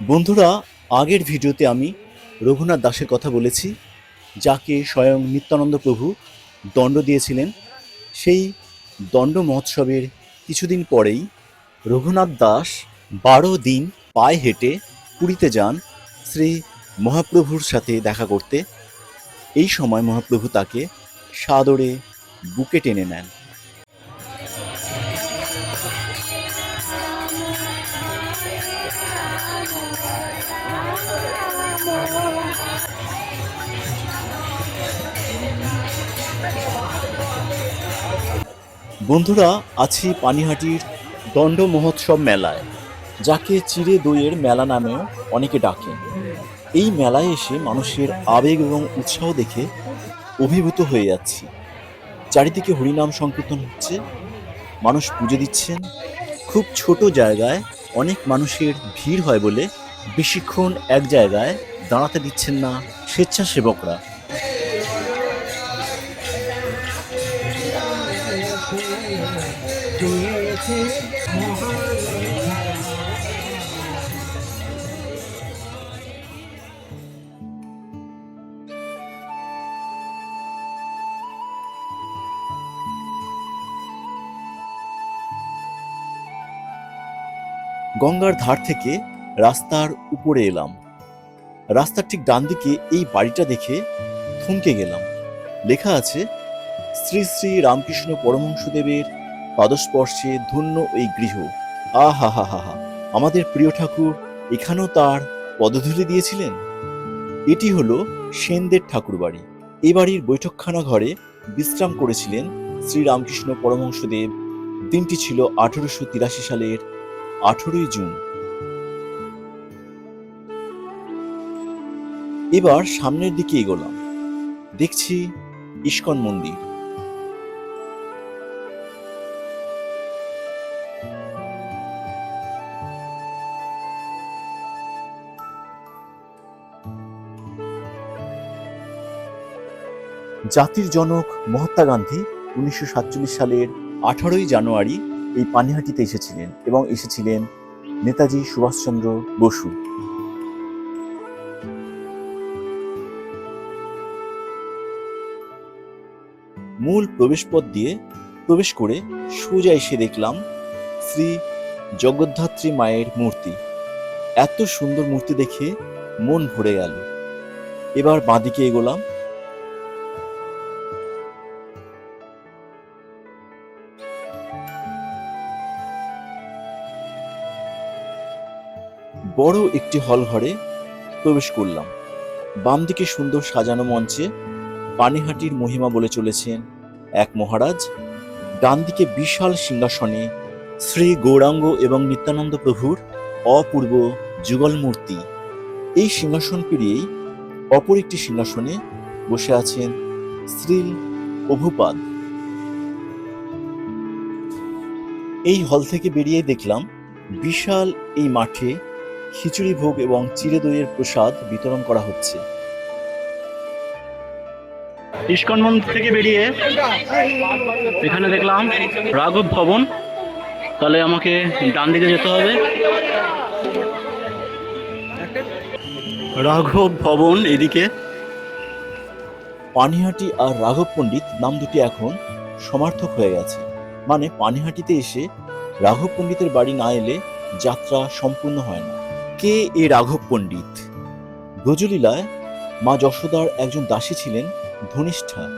বন্ধুরা, আগের ভিডিওতে আমি রঘুনাথ দাসের কথা বলেছি, যাকে স্বয়ং নিত্যানন্দ প্রভু দণ্ড দিয়েছিলেন। সেই দণ্ড মহোৎসবের কিছুদিন পরেই রঘুনাথ দাস বারো দিন পায়ে হেঁটে পুরীতে যান শ্রী মহাপ্রভুর সাথে দেখা করতে। এই সময় মহাপ্রভু তাকে সাদরে বুকে টেনে নেন। বন্ধুরা, আছি পানিহাটির দণ্ড মহোৎসব মেলায়, যাকে চিড়ে দইয়ের মেলা নামেও অনেকে ডাকেন এই মেলায় এসে মানুষের আবেগ এবং উৎসাহ দেখে অভিভূত হয়ে যাচ্ছি। চারিদিকে হরিনাম সংকীর্তন হচ্ছে, মানুষ পুজো দিচ্ছেন। খুব ছোট জায়গায় অনেক মানুষের ভিড় হয় বলে বেশিক্ষণ এক জায়গায় দাঁড়াতে দিচ্ছেন না স্বেচ্ছাসেবকরা। গঙ্গার ধার থেকে রাস্তার উপরে এলাম। রাস্তার ঠিক ডান দিকে এই বাড়িটা দেখে থমকে গেলাম। লেখা আছে, শ্রী শ্রী রামকৃষ্ণ পরমহংসদেবের পাদস্পর্শে ধন্য এই গৃহ। আহা হা হা হা আমাদের প্রিয় ঠাকুর, এখানেও তার পদধূলি দিয়েছিলেন? এটি হলো সেনদের ঠাকুর বাড়ি এ বাড়ির বৈঠকখানা ঘরে বিশ্রাম করেছিলেন শ্রীরামকৃষ্ণ পরমহংসদেব। দিনটি ছিল আঠারোশো তিরাশি সালের আঠেরোই জুন। এবার সামনের দিকে এগোলাম। দেখছি ইস্কন মন্দির। জাতির জনক মহাত্মা গান্ধী উনিশশো সাতচল্লিশ সালের আঠারোই জানুয়ারি এই পানিহাটিতে এসেছিলেন এবং এসেছিলেন নেতাজি সুভাষচন্দ্র বসু। মূল প্রবেশপথ দিয়ে প্রবেশ করে সোজা এসে দেখলাম শ্রী জগদ্ধাত্রী মায়ের মূর্তি। এত সুন্দর মূর্তি দেখে মন ভরে গেল। এবার বাঁদিকে এগোলাম। বড় একটি হল ঘরে প্রবেশ করলাম। বাম দিকে সুন্দর সাজানো মঞ্চে পানিহাটির মহিমা বলে চলেছেন এক মহারাজ। ডান দিকে বিশাল সিংহাসনে শ্রী গৌরাঙ্গ এবং নিত্যানন্দ প্রভুর অপূর্ব যুগল মূর্তি। এই সিংহাসন পেরিয়েই অপর একটি সিংহাসনে বসে আছেন শ্রী প্রভুপাদ। এই হল থেকে বেরিয়ে দেখলাম বিশাল এই মাঠে খিচুড়ি ভোগ এবং চিড়ে দইয়ের প্রসাদ বিতরণ করা হচ্ছে। ইস্কন মন্দির থেকে বেরিয়ে এখানে দেখলাম রাঘব ভবন। তাহলে আমাকে ডান দিকে যেতে হবে। রাঘব ভবন এদিকে। পানিহাটি আর রাঘব পণ্ডিত নাম দুটি এখন সমার্থক হয়ে গেছে। মানে পানিহাটিতে এসে রাঘব পণ্ডিতের বাড়ি না এলে যাত্রা সম্পূর্ণ হয় না। কে এ রাঘব পণ্ডিত? ব্রজলীলায় মা যশোদার একজন দাসী ছিলেন ধনিষ্ঠা।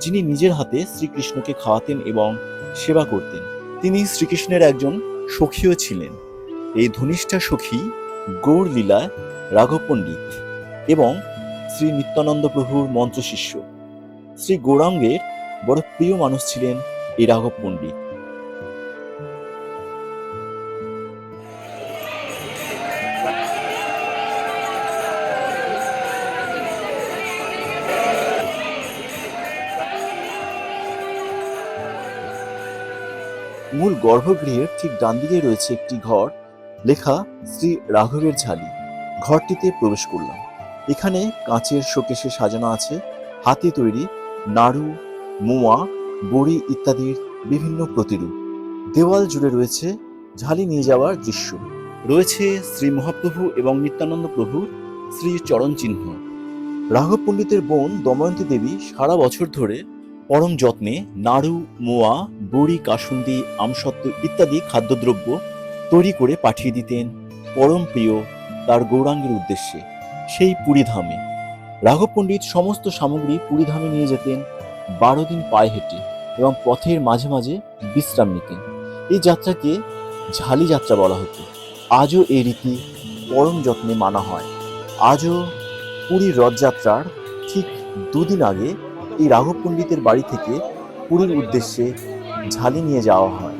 যিনি নিজের হাতে শ্রীকৃষ্ণকে খাওয়াতেন এবং সেবা করতেন। তিনি শ্রীকৃষ্ণের একজন সখীও ছিলেন। এই ধনিষ্ঠা সখী গৌর লীলায় রাঘব পণ্ডিত এবং শ্রী নিত্যানন্দ প্রভুর মন্ত্রশিষ্য। শ্রী গৌরাঙ্গের বড় প্রিয় মানুষ ছিলেন এই রাঘব পণ্ডিত। মূল গর্ভগৃহের ঠিক ডান দিকে রয়েছে একটি ঘর, লেখা শ্রী রাঘবের ঝালি। ঘরটিতে প্রবেশ করলাম। এখানে কাঁচের শোকেশে সাজানো আছে, হাতে তৈরি, নাড়ু, মোয়া, বড়ি ইত্যাদির বিভিন্ন প্রতিরূপ। দেওয়াল জুড়ে রয়েছে ঝালি নিয়ে যাওয়ার দৃশ্য। রয়েছে শ্রী মহাপ্রভু এবং নিত্যানন্দ প্রভুর শ্রী চরণ চিহ্ন রাঘব পণ্ডিতের বোন দময়ন্তী দেবী সারা বছর ধরে পরম যত্নে নাড়ু, মোয়া, বড়ি, কাসুন্দি, আমসত্ত্ব ইত্যাদি খাদ্যদ্রব্য তৈরি করে পাঠিয়ে দিতেন পরম প্রিয় তার গৌরাঙ্গের উদ্দেশ্যে। সেই পুরীধামে। রাঘব পণ্ডিত সমস্ত সামগ্রী পুরীধামে নিয়ে যেতেন। বারো দিন পায়ে হেঁটে এবং পথের মাঝে মাঝে বিশ্রাম নিতেন। এই যাত্রাকে ঝালি যাত্রা বলা হতো। আজও এই রীতি পরম যত্নে মানা হয়। আজও পুরীর রথযাত্রার ঠিক দুদিন আগে এই রাঘব পণ্ডিতের বাড়ি থেকে পুরীর উদ্দেশ্যে ঝালি নিয়ে যাওয়া হয়।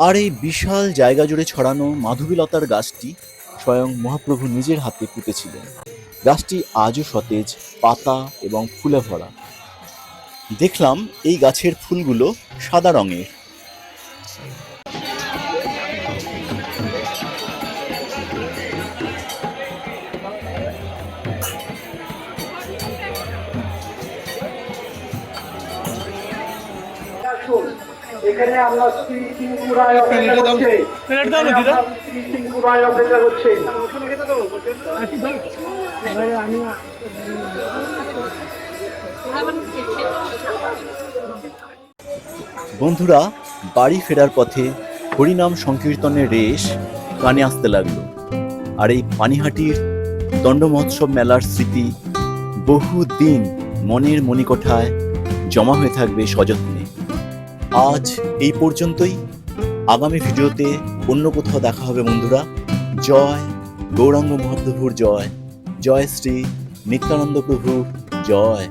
আর এই বিশাল জায়গা জুড়ে ছড়ানো মাধবীলতার গাছটি স্বয়ং মহাপ্রভু নিজের হাতে পুঁতেছিলেন গাছটি আজও সতেজ, পাতা এবং ফুলে ভরা। দেখলাম এই গাছের ফুলগুলো সাদা রঙের। এখানে আমরা শ্রী অপেক্ষা করছে। শ্রী অপেক্ষা করছে। বন্ধুরা বাড়ি ফেরার পথে হরিনাম সংকীর্তনের রেশ কানে আসতে লাগল। আর এই পানিহাটির দণ্ড মহোৎসব মেলার স্মৃতি বহু দিন মনের মণিকোঠায় জমা হয়ে থাকবে সযত্নে। আজ এই পর্যন্তই। আগামী ভিডিওতে অন্য কোথাও দেখা হবে বন্ধুরা। জয় গৌরাঙ্গ মহাপ্রভুর জয়। জয় শ্রী নিত্যানন্দ প্রভুর জয়।